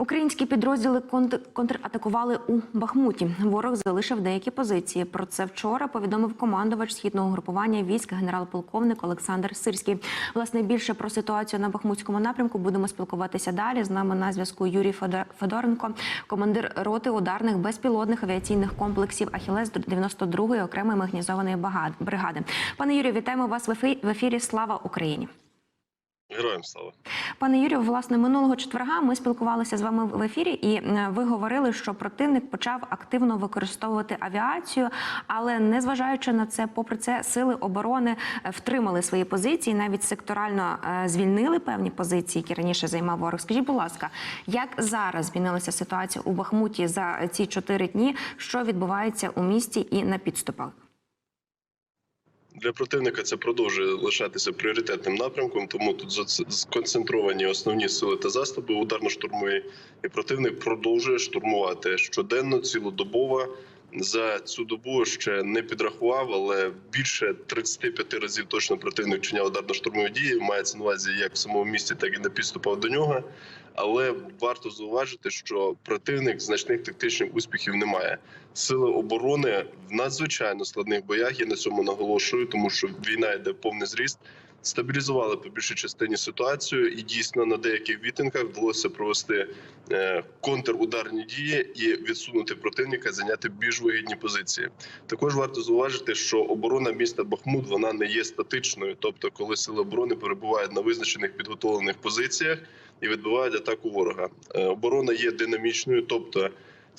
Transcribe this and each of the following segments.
Українські підрозділи конт- контратакували у Бахмуті. Ворог залишив деякі позиції. Про це вчора повідомив командувач східного групування військ генерал-полковник Олександр Сирський. Власне більше про ситуацію на Бахмутському напрямку будемо спілкуватися далі. З нами на зв'язку Юрій Федор- Федоренко, командир роти ударних безпілотних авіаційних комплексів Ахілес 92-ї окремої механізованої багад- бригади. Пане Юрію, вітаємо вас в ефірі. Слава Україні! Героям слава. Пане Юрію, власне, минулого четверга ми спілкувалися з вами в ефірі, і е, ви говорили, що противник почав активно використовувати авіацію, але незважаючи на це, попри це, сили оборони е, втримали свої позиції, навіть секторально е, звільнили певні позиції, які раніше займав ворог. Скажіть, будь ласка, як зараз змінилася ситуація у Бахмуті за ці чотири дні? Що відбувається у місті і на підступах? Для противника це продовжує лишатися пріоритетним напрямком, тому тут сконцентровані основні сили та засоби ударно-штурмові, і противник продовжує штурмувати щоденно, цілодобово. За цю добу ще не підрахував, але більше 35 разів точно противник чиняв ударно-штурмові дії. Мається на увазі як в самому місті, так і на підступах до нього. Але варто зауважити, що противник значних тактичних успіхів не має. Сили оборони в надзвичайно складних боях. Я на цьому наголошую, тому що війна йде повний зріст. Стабілізували по більшій частині ситуацію, і дійсно на деяких відтинках вдалося провести е, контрударні дії і відсунути противника, зайняти більш вигідні позиції. Також варто зауважити, що оборона міста Бахмут вона не є статичною, тобто, коли сили оборони перебувають на визначених підготовлених позиціях і відбивають атаку ворога. Е, Оборона є динамічною, тобто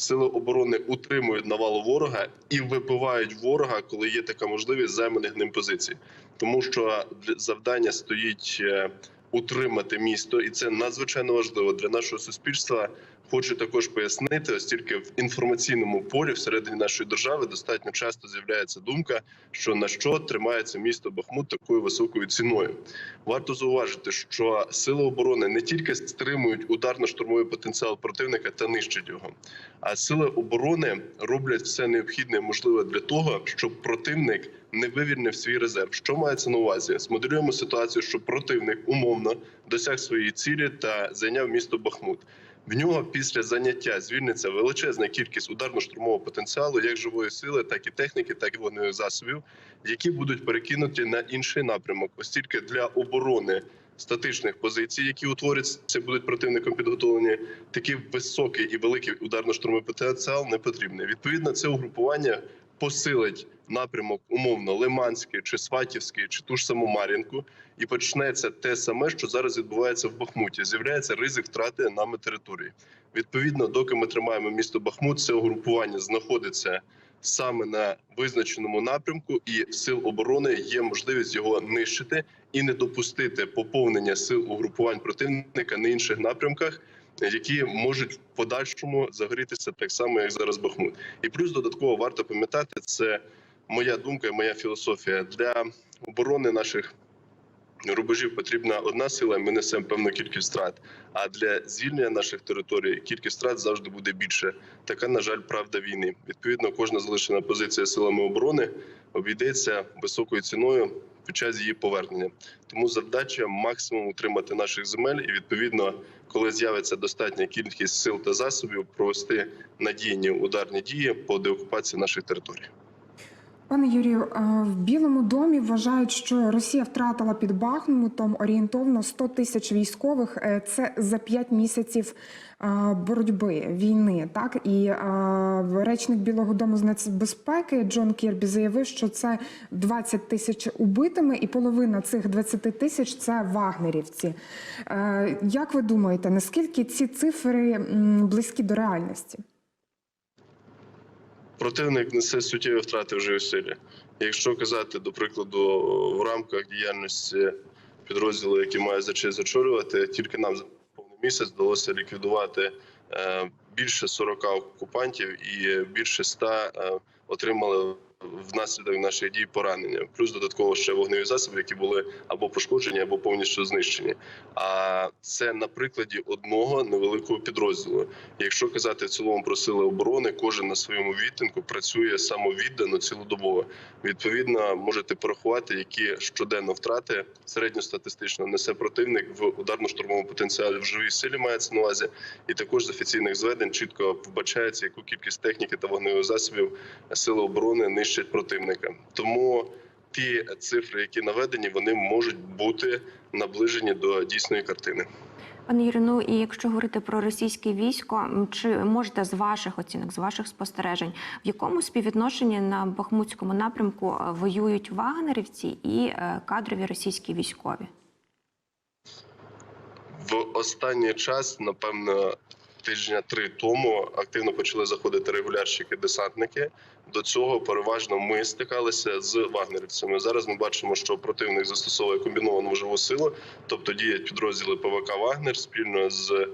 сили оборони утримують навалу ворога і вибивають ворога, коли є така можливість займаних ним позицій, тому що завдання стоїть е, утримати місто, і це надзвичайно важливо для нашого суспільства. Хочу також пояснити, оскільки в інформаційному полі всередині нашої держави достатньо часто з'являється думка, що на що тримається місто Бахмут такою високою ціною. Варто зауважити, що сили оборони не тільки стримують ударно-штурмовий потенціал противника та нищать його, а сили оборони роблять все необхідне і можливе для того, щоб противник не вивільнив свій резерв. Що мається на увазі? Смоделюємо ситуацію, що противник умовно досяг своєї цілі та зайняв місто Бахмут. В нього після заняття звільниться величезна кількість ударно-штурмового потенціалу, як живої сили, так і техніки, так і вогневих засобів, які будуть перекинуті на інший напрямок, оскільки для оборони статичних позицій, які утворяться, будуть противником підготовлені, такий високий і великий ударно-штурмовий потенціал не потрібний. Відповідно, це угрупування посилить напрямок умовно Лиманський чи Сватівський, чи ту ж саму Мар'їнку, і почнеться те саме, що зараз відбувається в Бахмуті. З'являється ризик втрати нами території. Відповідно, доки ми тримаємо місто Бахмут, це угрупування знаходиться саме на визначеному напрямку, і сил оборони є можливість його нищити і не допустити поповнення сил угрупувань противника на інших напрямках. Які можуть в подальшому загорітися так само, як зараз Бахмут, і плюс додатково варто пам'ятати, це моя думка, і моя філософія для оборони наших рубежів потрібна одна сила. Ми несемо певну кількість втрат. А для звільнення наших територій кількість втрат завжди буде більше. Така, на жаль, правда війни. Відповідно, кожна залишена позиція силами оборони обійдеться високою ціною під час її повернення. Тому завдача максимум утримати наших земель, і відповідно, коли з'явиться достатня кількість сил та засобів, провести надійні ударні дії по деокупації наших територій. Пане Юрію, е, в Білому домі вважають, що Росія втратила під Бахмутом орієнтовно 100 тисяч військових. Е, Це за 5 місяців е, боротьби війни. Так і речник Білого Дому з нацбезпеки Джон Кірбі заявив, що це 20 тисяч убитими, і половина цих 20 тисяч це вагнерівці. Як ви думаєте, наскільки ці цифри близькі до реальності? Противник несе суттєві втрати вже силі. Якщо казати, до прикладу, в рамках діяльності підрозділу, який має за честь очолювати, тільки нам за повний місяць вдалося ліквідувати е, більше 40 окупантів і більше 100 е, отримали внаслідок наших дій поранення, плюс додатково ще вогневі засоби, які були або пошкоджені, або повністю знищені. А це на прикладі одного невеликого підрозділу. Якщо казати в цілому про сили оборони, кожен на своєму відтинку працює самовіддано цілодобово. Відповідно, можете порахувати, які щоденно втрати середньостатистично несе противник в ударно-штурмовому потенціалі в живій силі. Мається на увазі, і також з офіційних зведень чітко вбачається, яку кількість техніки та вогневих засобів сили оборони нищать противника. Тому ті цифри, які наведені, вони можуть бути наближені до дійсної картини. Пане Юрію, ну і якщо говорити про російське військо, чи можете з ваших оцінок, з ваших спостережень, в якому співвідношенні на Бахмутському напрямку е, воюють вагнерівці і е, кадрові російські військові? В останній час, напевно, тижня три тому активно почали заходити регулярщики-десантники. До цього переважно ми стикалися з вагнерівцями. Зараз ми бачимо, що противник застосовує комбіновану живу силу, тобто діють підрозділи ПВК Вагнер спільно з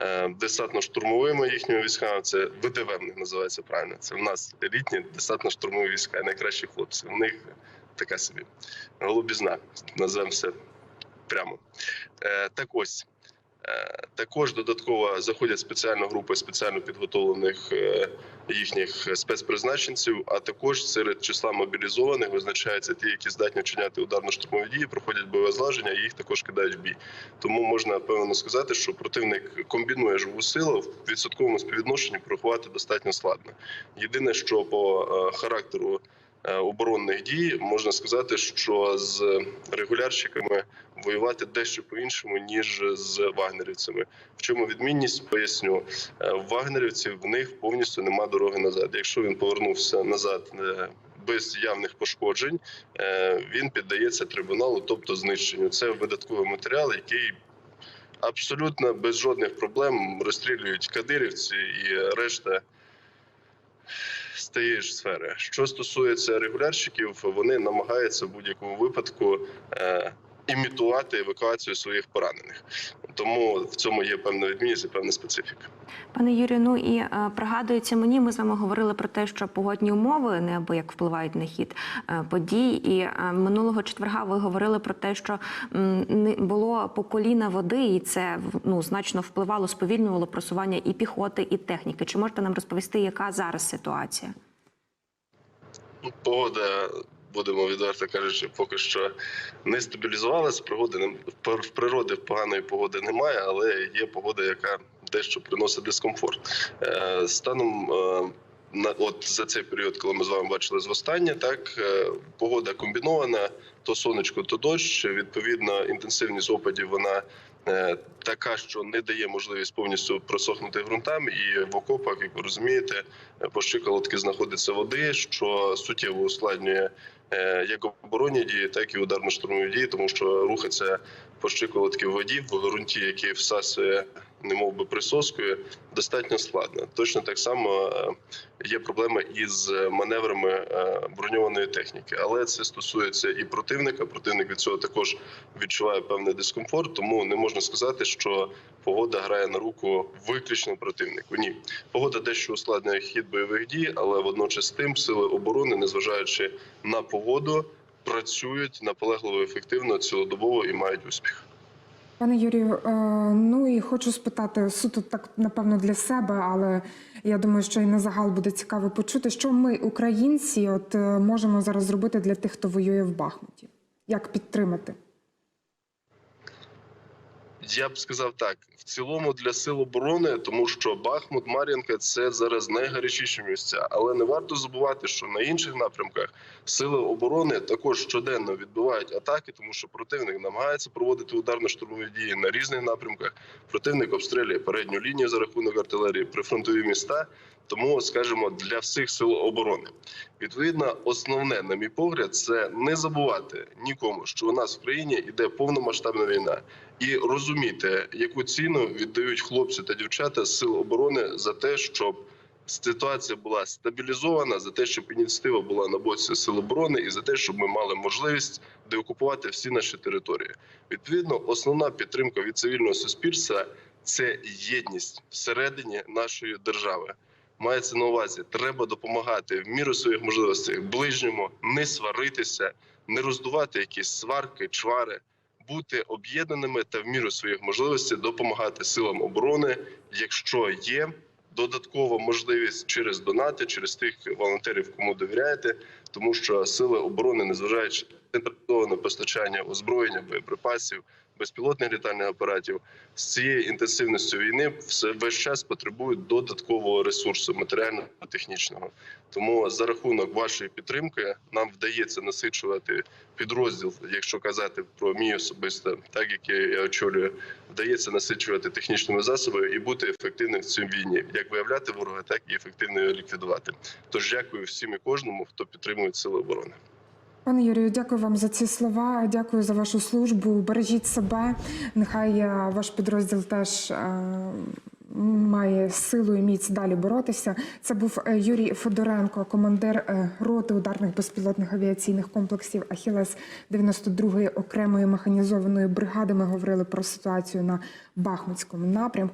е, десантно-штурмовими їхніми військами. Це ВДВ в називається правильно. Це в нас елітні десантно-штурмові війська, найкращі хлопці. У них така собі голубізна, називаємо все прямо. Е, так ось. Е, Також додатково заходять спеціальні групи спеціально підготовлених е, їхніх спецпризначенців. А також серед числа мобілізованих визначаються ті, які здатні вчиняти ударно-штурмові дії, проходять бойове злаження, і їх також кидають в бій. Тому можна певно сказати, що противник комбінує живу силу в відсотковому співвідношенні порахувати достатньо складно. Єдине, що по е, характеру оборонних дій можна сказати, що з регулярщиками воювати дещо по-іншому, ніж з вагнерівцями. В чому відмінність? Поясню. Е, вагнерівців в них повністю нема дороги назад. Якщо він повернувся назад е, без явних пошкоджень, е, він піддається трибуналу, тобто знищенню. Це видатковий матеріал, який абсолютно без жодних проблем розстрілюють кадирівці і решта з тієї ж сфери. Що стосується регулярщиків, вони намагаються в будь-якому випадку е, імітувати евакуацію своїх поранених. Тому в цьому є певна відмінність і певна специфіка. Пане Юрію, ну і е, пригадується мені, ми з вами говорили про те, що погодні умови неабияк впливають на хід е, подій. І е, минулого четверга ви говорили про те, що було по коліна води, і це ну значно впливало, сповільнювало просування і піхоти, і техніки. Чи можете нам розповісти, яка зараз ситуація? Ну, Погода, будемо відверто кажучи, поки що не стабілізувалася. Пригоди не в природи поганої погоди немає, але є погода, яка дещо приносить дискомфорт. Е, Станом е, на от за цей період, коли ми з вами бачили востаннє, так е, погода комбінована: то сонечко, то дощ. Відповідно, інтенсивність опадів вона. Така, що не дає можливість повністю просохнути ґрунтам, і в окопах, як ви розумієте, по щиколотки знаходиться води, що суттєво ускладнює як оборонні дії, так і ударно-штурмові дії, тому що рухатися по щиколотки в воді в ґрунті, який всасує, немов би присоскою, достатньо складно. Точно так само е, є проблеми із маневрами е, броньованої техніки, але це стосується і противника. Противник від цього також відчуває певний дискомфорт, тому не можна сказати, що погода грає на руку виключно противнику. Ні, погода дещо ускладнює хід бойових дій, але водночас тим сили оборони, незважаючи на погоду, працюють наполегливо, ефективно, цілодобово і мають успіх. Пане Юрію, е, ну і хочу спитати суто так, напевно, для себе, але я думаю, що і на загал буде цікаво почути, що ми, українці, от е, можемо зараз зробити для тих, хто воює в Бахмуті. Як підтримати? Я б сказав так: в цілому для сил оборони, тому що Бахмут, Мар'їнка це зараз найгарячіші місця. Але не варто забувати, що на інших напрямках сили оборони також щоденно відбивають атаки, тому що противник намагається проводити ударно-штурмові дії на різних напрямках. Противник обстрілює передню лінію за рахунок артилерії, прифронтові міста. Тому, скажімо, для всіх сил оборони відповідно, основне, на мій погляд, це не забувати нікому, що у нас в країні йде повномасштабна війна, і розуміти, яку ціну віддають хлопці та дівчата з сил оборони за те, щоб ситуація була стабілізована, за те, щоб ініціатива була на боці сил оборони, і за те, щоб ми мали можливість деокупувати всі наші території. Відповідно, основна підтримка від цивільного суспільства це єдність всередині нашої держави. Мається на увазі, треба допомагати в міру своїх можливостей ближньому, не сваритися, не роздувати якісь сварки, чвари, бути об'єднаними та в міру своїх можливостей допомагати силам оборони, якщо є додаткова можливість через донати, через тих волонтерів, кому довіряєте, тому що сили оборони, незважаючи на постачання озброєння, боєприпасів, безпілотних літальних апаратів, з цією інтенсивністю війни все весь час потребують додаткового ресурсу матеріального та технічного. Тому за рахунок вашої підтримки нам вдається насичувати підрозділ, якщо казати про мій особисто, так як я очолюю, вдається насичувати технічними засобами і бути ефективним в цій війні, як виявляти ворога, так і ефективно його ліквідувати. Тож дякую всім і кожному, хто підтримує сили оборони. Пане Юрію, дякую вам за ці слова. Дякую за вашу службу. Бережіть себе. Нехай е, ваш підрозділ теж е, має силу і міць далі боротися. Це був е, Юрій Федоренко, командир роти ударних безпілотних авіаційних комплексів Ахілес 92-ї окремої механізованої бригади. Ми говорили про ситуацію на Бахмутському напрямку.